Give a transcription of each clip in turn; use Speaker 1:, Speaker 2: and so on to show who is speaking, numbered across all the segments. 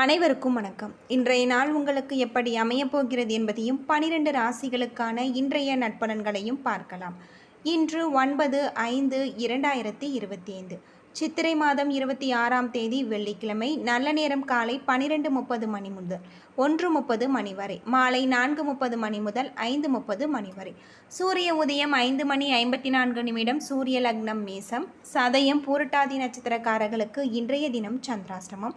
Speaker 1: அனைவருக்கும் வணக்கம். இன்றைய நாள் உங்களுக்கு எப்படி அமையப் போகிறது என்பதையும் பனிரெண்டு ராசிகளுக்கான இன்றைய நட்பலன்களையும் பார்க்கலாம். இன்று ஒன்பது ஐந்து இரண்டாயிரத்தி இருபத்தி ஐந்து சித்திரை மாதம் இருபத்தி ஆறாம் தேதி வெள்ளிக்கிழமை நல்ல நேரம் காலை பனிரெண்டு முப்பது மணி முதல் ஒன்று முப்பது மணி வரை மாலை நான்கு முப்பது மணி முதல் ஐந்து முப்பது மணி வரை. சூரிய உதயம் ஐந்து மணி ஐம்பத்தி நான்கு நிமிடம் சூரிய லக்னம் மேசம் சதயம் பூரட்டாதி நட்சத்திரக்காரர்களுக்கு இன்றைய தினம் சந்திராஷ்டமம்.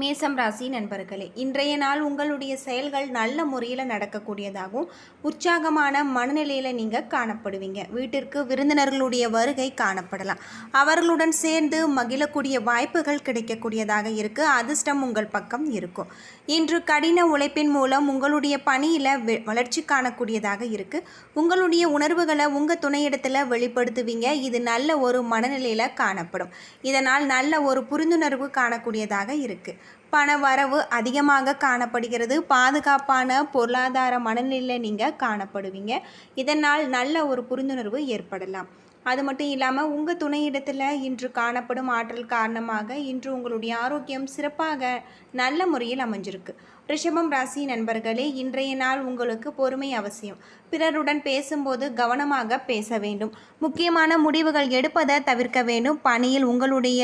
Speaker 1: மேசம் ராசி நண்பர்களே இன்றைய நாள் உங்களுடைய செயல்கள் நல்ல முறையில் நடக்கக்கூடியதாகவும் உற்சாகமான மனநிலையில் நீங்கள் காணப்படுவீங்க. வீட்டிற்கு விருந்தினர்களுடைய வருகை காணப்படலாம். அவர்களுடன் சேர்ந்து மகிழக்கூடிய வாய்ப்புகள் கிடைக்கக்கூடியதாக இருக்குது அதிர்ஷ்டம் உங்கள் பக்கம் இருக்கும். இன்று கடின உழைப்பின் மூலம் உங்களுடைய பணியில் வளர்ச்சி காணக்கூடியதாக இருக்குது உங்களுடைய உணர்வுகளை உங்கள் துணையிடத்தில் வெளிப்படுத்துவீங்க. இது நல்ல ஒரு மனநிலையில் காணப்படும். இதனால் நல்ல ஒரு புரிந்துணர்வு காணக்கூடியதாக இருக்குது பண வரவு அதிகமாக காணப்படுகிறது. பாதுகாப்பான பொருளாதார மனநிலையில் நீங்கள் காணப்படுவீங்க. இதனால் நல்ல ஒரு புரிந்துணர்வு ஏற்படலாம். அது மட்டும் இல்லாமல் உங்கள் துணையிடத்தில் இன்று காணப்படும் ஆற்றல் காரணமாக இன்று உங்களுடைய ஆரோக்கியம் சிறப்பாக நல்ல முறையில் அமைஞ்சிருக்கு. ரிஷபம் ராசி நண்பர்களே இன்றைய நாள் உங்களுக்கு பொறுமை அவசியம். பிறருடன் பேசும்போது கவனமாக பேச வேண்டும். முக்கியமான முடிவுகள் எடுப்பதை தவிர்க்க வேண்டும். பணியில் உங்களுடைய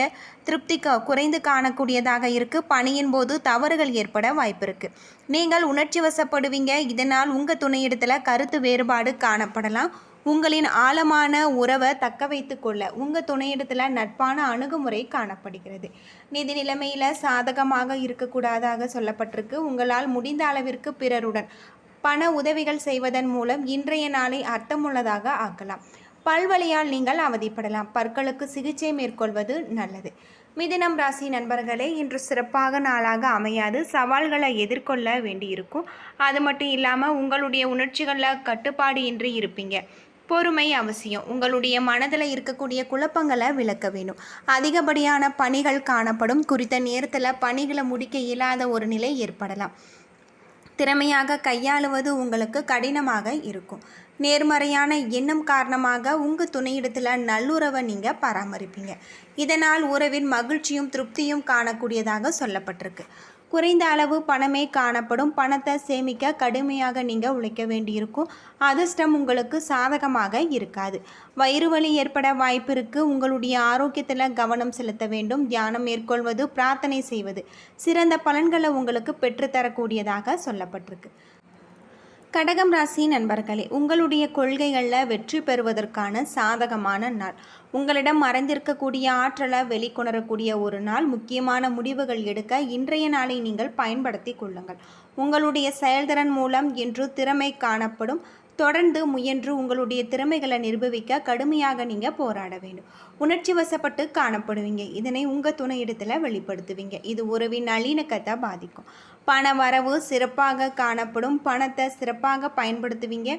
Speaker 1: திருப்தி குறைந்து காணக்கூடியதாக இருக்குது பணியின் போது தவறுகள் ஏற்பட வாய்ப்பு இருக்குது நீங்கள் உணர்ச்சி வசப்படுவீங்க. இதனால் உங்கள் துணையிடத்தில் கருத்து வேறுபாடு காணப்படலாம். உங்களின் ஆழமான உறவை தக்க வைத்து கொள்ள உங்கள் துணையிடத்தில் நட்பான அணுகுமுறை காணப்படுகிறது. நிதி நிலைமையில் சாதகமாக இருக்கக்கூடாதாக சொல்லப்பட்டிருக்கு. உங்களால் முடிந்த அளவிற்கு பிறருடன் பண உதவிகள் செய்வதன் மூலம் இன்றைய நாளை அர்த்தமுள்ளதாக ஆக்கலாம். பல்வழியால் நீங்கள் அவதிப்படலாம். பற்களுக்கு சிகிச்சை மேற்கொள்வது நல்லது. மிதினம் ராசி நண்பர்களே இன்று சிறப்பாக நாளாக அமையாது. சவால்களை எதிர்கொள்ள வேண்டியிருக்கும். அது மட்டும் இல்லாமல் உங்களுடைய உணர்ச்சிகளில் கட்டுப்பாடு இன்றி இருப்பீங்க. பொறுமை அவசியம். உங்களுடைய மனதில் இருக்கக்கூடிய குழப்பங்களை விளக்க வேணும். அதிகப்படியான பணிகள் காணப்படும். குறித்த நேரத்தில் பணிகளை முடிக்க இயலாத ஒரு நிலை ஏற்படலாம். திறமையாக கையாளுவது உங்களுக்கு கடினமாக இருக்கும். நேர்மறையான எண்ணம் காரணமாக உங்கள் துணையிடத்தில் நல்லுறவை நீங்கள் பராமரிப்பீங்க. இதனால் உறவின் மகிழ்ச்சியும் திருப்தியும் காணக்கூடியதாக சொல்லப்பட்டிருக்கு. குறைந்த அளவு பணமே காணப்படும். பணத்தை சேமிக்க கடுமையாக நீங்கள் உழைக்க வேண்டியிருக்கும். அதிர்ஷ்டம் உங்களுக்கு சாதகமாக இருக்காது. வயிறு வலி ஏற்பட வாய்ப்பிருக்கு உங்களுடைய ஆரோக்கியத்தில் கவனம் செலுத்த வேண்டும். தியானம் மேற்கொள்வது பிரார்த்தனை செய்வது சிறந்த பலன்களை உங்களுக்கு பெற்றுத்தரக்கூடியதாக சொல்லப்பட்டிருக்கு. கடகம் ராசி நண்பர்களே உங்களுடைய கொள்கைகளில் வெற்றி பெறுவதற்கான சாதகமான நாள். உங்களிடம் மறைந்திருக்கக்கூடிய ஆற்றலை வெளிக்கொணரக்கூடிய ஒரு நாள். முக்கியமான முடிவுகள் எடுக்க இன்றைய நாளை நீங்கள் பயன்படுத்தி கொள்ளுங்கள். உங்களுடைய செயல்திறன் மூலம் இன்று திறமை காணப்படும். தொடர்ந்து முயன்று உங்களுடைய திறமைகளை நிரூபிக்க கடுமையாக நீங்கள் போராட வேண்டும். உணர்ச்சி வசப்பட்டு காணப்படுவீங்க. இதனை உங்கள் துணையிடத்தில் வெளிப்படுத்துவீங்க. இது உறவின் நல்லிணக்கத்தை பாதிக்கும். பண வரவு சிறப்பாக காணப்படும். பணத்தை சிறப்பாக பயன்படுத்துவீங்க.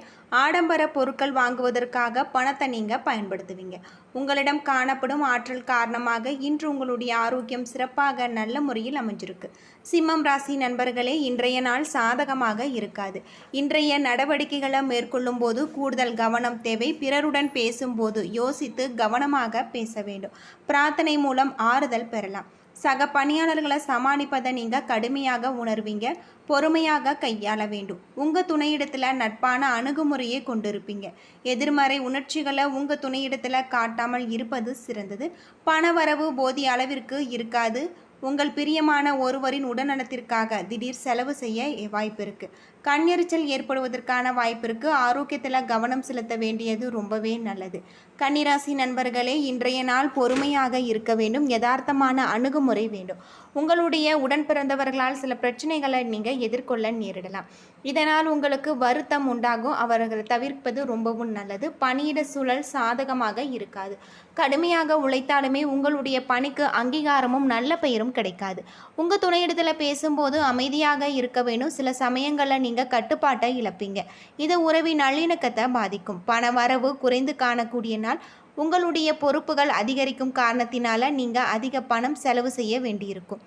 Speaker 1: ஆடம்பர பொருட்கள் வாங்குவதற்காக பணத்தை நீங்கள் பயன்படுத்துவீங்க. உங்களிடம் காணப்படும் ஆற்றல் காரணமாக இன்று உங்களுடைய ஆரோக்கியம் சிறப்பாக நல்ல முறையில் அமைஞ்சிருக்கு. சிம்மம் ராசி நண்பர்களே இன்றைய நாள் சாதகமாக இருக்காது. இன்றைய நடவடிக்கைகளை மேற்கொள்ளும் போது கூடுதல் கவனம் தேவை. பிறருடன் பேசும்போது யோசித்து கவனமாக பேச வேண்டும். பிரார்த்தனை மூலம் ஆறுதல் பெறலாம். சக பணியாளர்களை சமாளிப்பதை நீங்கள் கடுமையாக உணர்வீங்க. பொறுமையாக கையாள வேண்டும். உங்கள் துணையிடத்தில் நட்பான அணுகுமுறையை கொண்டிருப்பீங்க. எதிர்மறை உணர்ச்சிகளை உங்கள் துணையிடத்தில் காட்டாமல் இருப்பது சிறந்தது. பணவரவு போதிய அளவிற்கு இருக்காது. உங்கள் பிரியமான ஒருவரின் உடல்நலத்திற்காக திடீர் செலவு செய்ய வாய்ப்பு இருக்குது கண்ணெரிச்சல் ஏற்படுவதற்கான வாய்ப்பிற்கு ஆரோக்கியத்தில் கவனம் செலுத்த வேண்டியது ரொம்பவே நல்லது. கன்னிராசி நண்பர்களே இன்றைய நாள் பொறுமையாக இருக்க வேண்டும். யதார்த்தமான அணுகுமுறை வேண்டும். உங்களுடைய உடன் பிறந்தவர்களால் சில பிரச்சனைகளை நீங்கள் எதிர்கொள்ள நேரிடலாம். இதனால் உங்களுக்கு வருத்தம் உண்டாகும். அவர்களை தவிர்ப்பது ரொம்பவும் நல்லது. பணியிட சூழல் சாதகமாக இருக்காது. கடுமையாக உழைத்தாலுமே உங்களுடைய பணிக்கு அங்கீகாரமும் நல்ல பெயரும் கிடைக்காது. உங்கள் துணையிடத்தில் பேசும்போது அமைதியாக இருக்க வேண்டும். சில சமயங்களில் நீங்கள் கட்டுப்பாட்டை இழப்பீங்க. இது உறவின் நல்லிணக்கத்தை பாதிக்கும். பண வரவு குறைந்து காணக்கூடிய நாள் உங்களுடைய பொறுப்புகள் அதிகரிக்கும் காரணத்தினால நீங்கள் அதிக பணம் செலவு செய்ய வேண்டியிருக்கும்.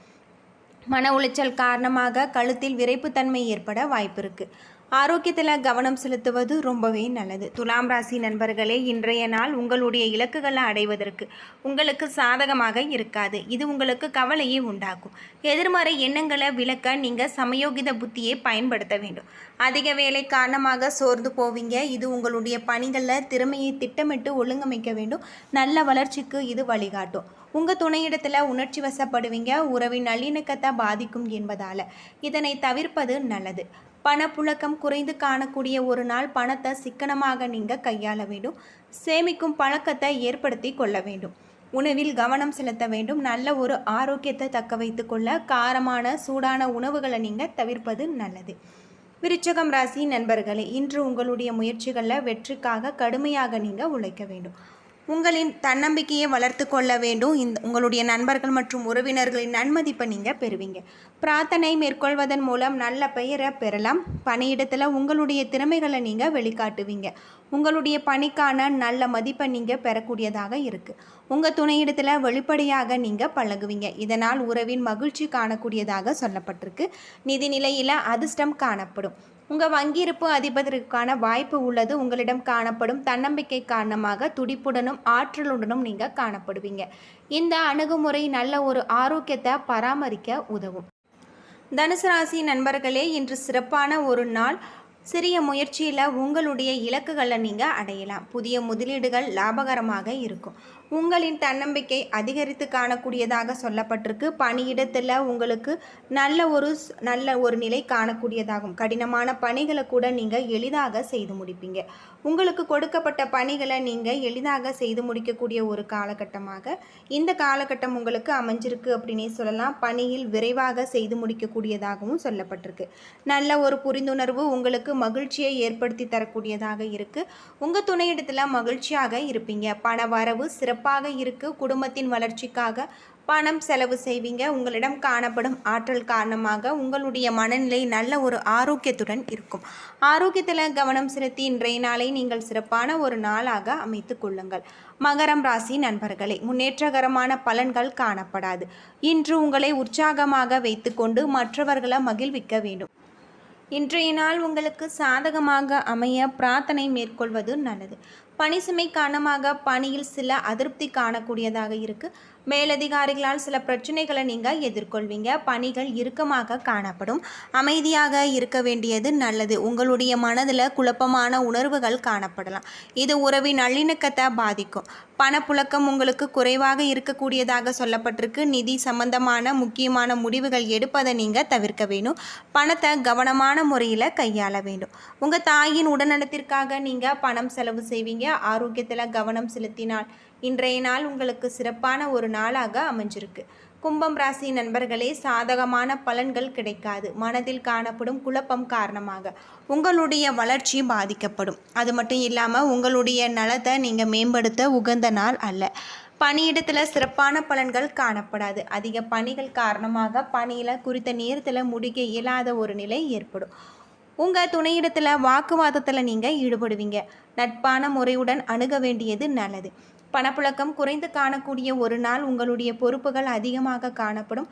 Speaker 1: மன உளைச்சல் காரணமாக கழுத்தில் விரைப்புத்தன்மை ஏற்பட வாய்ப்பு இருக்குது ஆரோக்கியத்தில் கவனம் செலுத்துவது ரொம்பவே நல்லது. துலாம் ராசி நண்பர்களே இன்றைய நாள் உங்களுடைய இலக்குகளை அடைவதற்கு உங்களுக்கு சாதகமாக இருக்காது. இது உங்களுக்கு கவலையை உண்டாக்கும். எதிர்மறை எண்ணங்களை விளக்க நீங்கள் சமயோகித புத்தியை பயன்படுத்த வேண்டும். அதிக வேலை காரணமாக சோர்ந்து போவீங்க. இது உங்களுடைய பணிகளில் திறமையை திட்டமிட்டு ஒழுங்கமைக்க வேண்டும். நல்ல வளர்ச்சிக்கு இது வழிகாட்டும். உங்கள் துணையிடத்தில் உணர்ச்சி வசப்படுவீங்க. உறவின் நல்லிணக்கத்தை பாதிக்கும் என்பதால். இதனை தவிர்ப்பது நல்லது. பணப்புழக்கம் குறைந்து காணக்கூடிய ஒரு நாள் பணத்தை சிக்கனமாக நீங்கள் கையாள வேண்டும். சேமிக்கும் பழக்கத்தை ஏற்படுத்தி கொள்ள வேண்டும். உணவில் கவனம் செலுத்த வேண்டும். நல்ல ஒரு ஆரோக்கியத்தை தக்க வைத்துக்கொள்ள காரமான சூடான உணவுகளை நீங்கள் தவிர்ப்பது நல்லது. விருச்சகம் ராசி நண்பர்களே இன்று உங்களுடைய முயற்சிகளில் வெற்றிக்காக கடுமையாக நீங்கள் உழைக்க வேண்டும். உங்களின் தன்னம்பிக்கையை வளர்த்து கொள்ள வேண்டும். இந்த உங்களுடைய நண்பர்கள் மற்றும் உறவினர்களின் நன்மதிப்பை நீங்கள் பெறுவீங்க. பிரார்த்தனை மேற்கொள்வதன் மூலம் நல்ல பெயரை பெறலாம். பணியிடத்தில் உங்களுடைய திறமைகளை நீங்கள் வெளிக்காட்டுவீங்க. உங்களுடைய பணிக்கான நல்ல மதிப்பை நீங்கள் பெறக்கூடியதாக இருக்குது உங்கள் துணையிடத்தில் வெளிப்படையாக நீங்கள் பழகுவீங்க. இதனால் உறவின் மகிழ்ச்சி காணக்கூடியதாக சொல்லப்பட்டிருக்கு. நிதிநிலையில் அதிர்ஷ்டம் காணப்படும். உங்கள் வங்கியிருப்பு அதிபதற்கான வாய்ப்பு உள்ளது. உங்களிடம் காணப்படும் தன்னம்பிக்கை காரணமாக துடிப்புடனும் ஆற்றலுடனும் நீங்கள் காணப்படுவீங்க. இந்த அணுகுமுறை நல்ல ஒரு ஆரோக்கியத்தை பராமரிக்க உதவும். தனுசு ராசி நண்பர்களே இன்று சிறப்பான ஒரு நாள். சிறிய முயற்சியில் உங்களுடைய இலக்குகளை நீங்கள் அடையலாம். புதிய முதலீடுகள் லாபகரமாக இருக்கும். உங்களின் தன்னம்பிக்கை அதிகரித்து காணக்கூடியதாக சொல்லப்பட்டிருக்கு. பணியிடத்தில் உங்களுக்கு நல்ல ஒரு நல்ல ஒரு நிலை காணக்கூடியதாகும். கடினமான பணிகளை கூட நீங்கள் எளிதாக செய்து முடிப்பீங்க. உங்களுக்கு கொடுக்கப்பட்ட பணிகளை நீங்கள் எளிதாக செய்து முடிக்கக்கூடிய ஒரு காலகட்டமாக இந்த காலகட்டம் உங்களுக்கு அமைஞ்சிருக்கு அப்படின்னே சொல்லலாம். பணியில் விரைவாக செய்து முடிக்கக்கூடியதாகவும் சொல்லப்பட்டிருக்கு. நல்ல ஒரு புரிந்துணர்வு உங்களுக்கு மகிழ்ச்சியை ஏற்படுத்தி தரக்கூடியதாக இருக்குது உங்கள் துணையிடத்தில் மகிழ்ச்சியாக இருப்பீங்க. பண வரவு சிறப்பாக இருக்குது குடும்பத்தின் வளர்ச்சிக்காக பணம் செலவு செய்வீங்க. உங்களிடம் காணப்படும் ஆற்றல் காரணமாக உங்களுடைய மனநிலை நல்ல ஒரு ஆரோக்கியத்துடன் இருக்கும். ஆரோக்கியத்தில் கவனம் செலுத்தி இன்றைய நாளை நீங்கள் சிறப்பான ஒரு நாளாக அமைத்து கொள்ளுங்கள். மகரம் ராசி நண்பர்களே முன்னேற்றகரமான பலன்கள் காணப்படாது. இன்று உங்களை உற்சாகமாக வைத்துக்கொண்டு மற்றவர்களை மகிழ்விக்க வேண்டும். இன்றைய நாள் உங்களுக்கு சாதகமாக அமைய பிரார்த்தனை மேற்கொள்வது நல்லது. பணி சுமை காரணமாக பணியில் சில அதிருப்தி காணக்கூடியதாக இருக்குது மேலதிகாரிகளால் சில பிரச்சனைகளை நீங்கள் எதிர்கொள்வீங்க. பணிகள் இறுக்கமாக காணப்படும். அமைதியாக இருக்க வேண்டியது நல்லது. உங்களுடைய மனதில் குழப்பமான உணர்வுகள் காணப்படலாம். இது உறவின் நல்லிணக்கத்தை பாதிக்கும். பணப்புழக்கம் உங்களுக்கு குறைவாக இருக்கக்கூடியதாக சொல்லப்பட்டிருக்கு. நிதி சம்பந்தமான முக்கியமான முடிவுகள் எடுப்பதை நீங்கள் தவிர்க்க வேணும் பணத்தை கவனமான முறையில் கையாள வேண்டும். உங்கள் தாயின் உடல்நலத்திற்காக நீங்கள் பணம் செலவு செய்வீங்க. ஆரோக்கியத்தில் கவனம் செலுத்தினால் இன்றைய நாள் உங்களுக்கு சிறப்பான ஒரு நாளாக அமைஞ்சிருக்கு. கும்பம் ராசி நண்பர்களே சாதகமான பலன்கள் கிடைக்காது. மனதில் காணப்படும் குழப்பம் காரணமாக உங்களுடைய வளர்ச்சி பாதிக்கப்படும். அது மட்டும் இல்லாமல் உங்களுடைய நலத்தை நீங்கள் மேம்படுத்த உகந்த நாள் அல்ல. பணியிடத்தில் சிறப்பான பலன்கள் காணப்படாது. அதிக பணிகள் காரணமாக பணியில் குறித்த நேரத்தில் முடிக்க இயலாத ஒரு நிலை ஏற்படும். உங்கள் துணையிடத்தில் வாக்குவாதத்தில் நீங்கள் ஈடுபடுவீங்க. நட்பான முறையுடன் அணுக வேண்டியது நல்லது. பணப்புழக்கம் குறைந்து காணக்கூடிய ஒரு நாள் உங்களுடைய பொறுப்புகள் அதிகமாக காணப்படும்.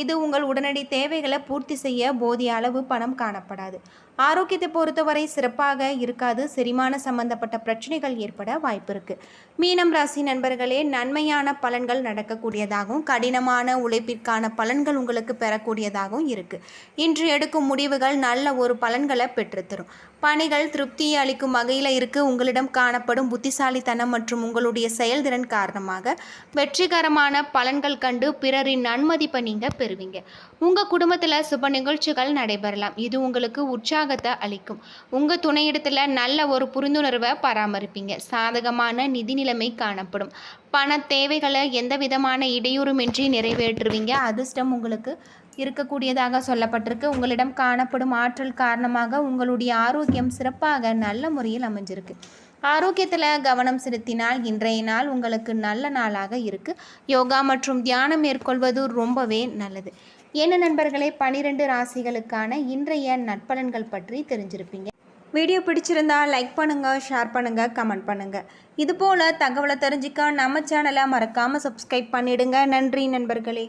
Speaker 1: இது உங்கள் உடனடி தேவைகளை பூர்த்தி செய்ய போதிய அளவு பணம் காணப்படாது. ஆரோக்கியத்தை பொறுத்தவரை சிறப்பாக இருக்காது. செரிமான சம்பந்தப்பட்ட பிரச்சனைகள் ஏற்பட வாய்ப்பு இருக்கு. மீனம் ராசி நண்பர்களே நன்மையான பலன்கள் நடக்கக்கூடியதாகவும் கடினமான உழைப்பிற்கான பலன்கள் உங்களுக்கு பெறக்கூடியதாகவும் இருக்கு. இன்று எடுக்கும் முடிவுகள் நல்ல ஒரு பலன்களை பெற்றுத்தரும். பணிகள் திருப்தியை அளிக்கும் வகையில் இருக்கு. உங்களிடம் காணப்படும் புத்திசாலித்தனம் மற்றும் உங்களுடைய செயல்திறன் காரணமாக வெற்றிகரமான பலன்கள் கண்டு பிறரின் நன்மதிப்பை நீங்கள் பெறுவீங்க. உங்கள் குடும்பத்தில் சுப நிகழ்ச்சிகள் நடைபெறலாம். இது உங்களுக்கு உற்சாக உற்சாகத்தை அளிக்கும். உங்கள் துணையிடத்தில் நல்ல ஒரு புரிந்துணர்வை பராமரிப்பீங்க. சாதகமான நிதி நிலைமை காணப்படும். பண தேவைகளை எந்த விதமான இடையூறுமின்றி நிறைவேற்றுவீங்க. அதிர்ஷ்டம் உங்களுக்கு இருக்கக்கூடியதாக சொல்லப்பட்டிருக்கு. உங்களிடம் காணப்படும் ஆற்றல் காரணமாக உங்களுடைய ஆரோக்கியம் சிறப்பாக நல்ல முறையில் அமைஞ்சிருக்கு. ஆரோக்கியத்தில் கவனம் செலுத்தினால் இன்றைய நாள் உங்களுக்கு நல்ல நாளாக இருக்குது யோகா மற்றும் தியானம் மேற்கொள்வது ரொம்பவே நல்லது. என்ன நண்பர்களே? பனிரெண்டு ராசிகளுக்கான இன்றைய நட்பலன்கள் பற்றி தெரிஞ்சிருப்பீங்க. வீடியோ பிடிச்சிருந்தா லைக் பண்ணுங்கள் ஷேர் பண்ணுங்கள் கமெண்ட் பண்ணுங்கள் இதுபோல் தகவலை தெரிஞ்சுக்க நம்ம சேனலை மறக்காமல் சப்ஸ்கிரைப் பண்ணிடுங்க. நன்றி நண்பர்களே.